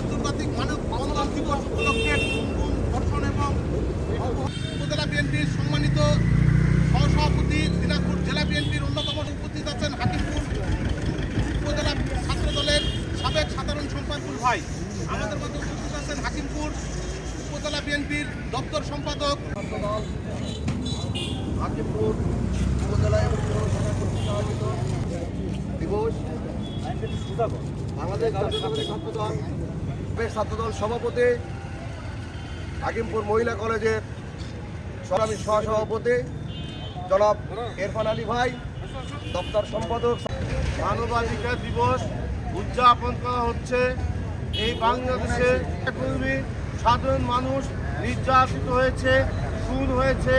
আন্তর্জাতিক মানব বন্ধন দিবস উপলক্ষে কুমকুম ধর্ষণ এবং উপজেলা বিএনপির সম্মানিত সহসভাপতি দিনাজপুর জেলা বিএনপির অন্যতম উপস্থিত আছেন হাকিমপুর উপজেলা ছাত্র দলের সাবেক সাধারণ সম্পাদক ভাই। আমাদের মধ্যে উপস্থিত আছেন হাকিমপুর উপজেলা বিএনপির দপ্তর সম্পাদক। হাকিমপুর উপজেলা এবং আয়োজিত দিবস। বাংলাদেশ ছাত্রদল সাবেক ছাত্রদল সভাপতি, হাকিমপুর মহিলা কলেজের সরামি সহসভাপতি জনাব এরফান আলী ভাই, দপ্তর সম্পাদক। মানবাধিকার দিবস উদযাপন করা হচ্ছে। এই বাংলাদেশে সাধারণ মানুষ নির্যাতিত হয়েছে, খুন হয়েছে।